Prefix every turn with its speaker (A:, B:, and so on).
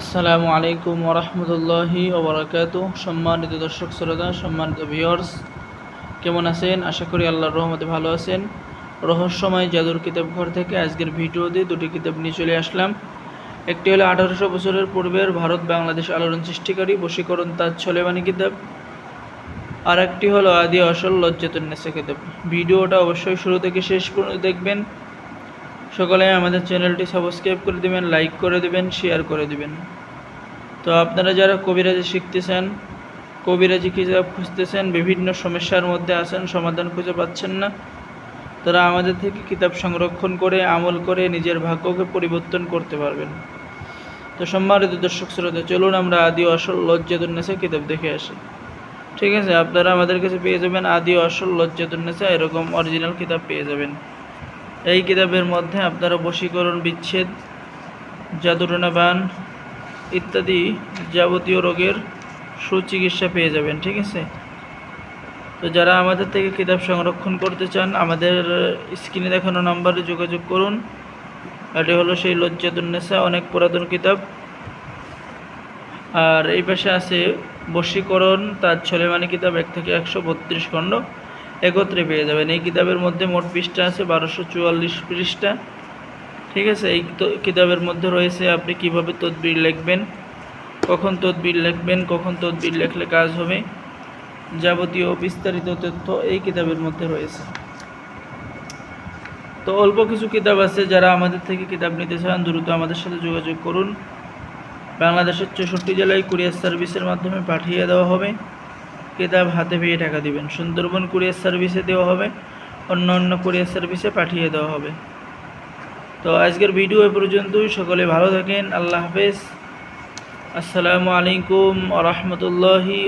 A: আসসালামু আলাইকুম ওরহমতুল্লাহি ওবরাকাতু। সম্মানিত দর্শক শ্রোতা, সম্মানিত ভিওর্স কেমন আছেন? আশা করি আল্লাহর রহমতে ভালো আছেন। রহস্যময় জাদুর কিতাব ঘর থেকে আজকের ভিডিওতে দুটি কিতাব নিয়ে চলে আসলাম। একটি হলো আঠারোশো বছরের পূর্বের ভারত বাংলাদেশ আলোড়ন সৃষ্টিকারী বশীকরণ তাজ ছলেবানি কিতাব। আর একটি হলো আদি আসল লজ্জাতুন্নেসা কিতাব। ভিডিওটা অবশ্যই শুরু থেকে শেষ পর্যন্ত দেখবেন। সকলে আমাদের চ্যানেলটি সাবস্ক্রাইব করে দেবেন, লাইক করে দেবেন শেয়ার করে দেবেন। তো আপনারা যারা কবিরাজি শিখতেছেন, কবিরাজি কিতাব খুঁজতেছেন, বিভিন্ন সমস্যার মধ্যে আছেন, সমাধান খুঁজে পাচ্ছেন না, তারা আমাদের থেকে কিতাব সংরক্ষণ করে, আমল করে নিজের ভাগ্যকে পরিবর্তন করতে পারবেন। তো সম্মানিত দর্শক শ্রোতা, চলুন আমরা আদি আসল লজ্জাতুন্নেসা কিতাব দেখে আসি। ঠিক আছে, আপনারা আমাদের কাছে পেয়ে যাবেন আদি আসল লজ্জাতুন্নেসা এরকম অরিজিনাল কিতাব পেয়ে যাবেন। এই কিতাবের মধ্যে আপনারা বশীকরণ, বিচ্ছেদ জাদুটনা বান ইত্যাদি যাবতীয় রোগের সুচিকিৎসা পেয়ে যাবেন, ঠিক আছে? তো যারা আমাদের থেকে কিতাব সংরক্ষণ করতে চান, আমাদের স্ক্রিনে দেখানো নাম্বারে যোগাযোগ করুন। এটি হলো সেই লজ্জাতুন্নেসা অনেক পুরাতন কিতাব। আর এই পাশে আছে বশীকরণ তার ছেলেমানি কিতাব, এক থেকে একশো বত্রিশ খণ্ড। একত্রে পেয়ে যাবেন। এই কিতাবের মধ্যে মোট পৃষ্ঠা আছে বারোশো চুয়াল্লিশ পৃষ্ঠা। ঠিক আছে? এই কিতাবের মধ্যে রয়েছে আপনি কীভাবে তদবির লিখবেন, কখন তদবির লিখবেন, কখন তদবির লেখলে কাজ হবে, যাবতীয় বিস্তারিত তথ্য এই কিতাবের মধ্যে রয়েছে। তো অল্প কিছু কিতাব আছে যারা আমাদের থেকে কিতাব নিতে চান, দ্রুত আমাদের সাথে যোগাযোগ করুন। বাংলাদেশের চৌষট্টি জেলায় কুরিয়ার সার্ভিসের মাধ্যমে পাঠিয়ে দেওয়া হবে। কিতাব হাতে পেয়ে টাকা দিবেন। সুন্দরবন কুরিয়ার সার্ভিসে দেওয়া হবে, অন্য অন্য কুরিয়ার সার্ভিসে পাঠিয়ে দেওয়া হবে। তো আজকের ভিডিও এ পর্যন্তই, সকলে ভালো থাকেন, আল্লাহ হাফেজ। আসসালামু আলাইকুম আ রহমতুল্লাহি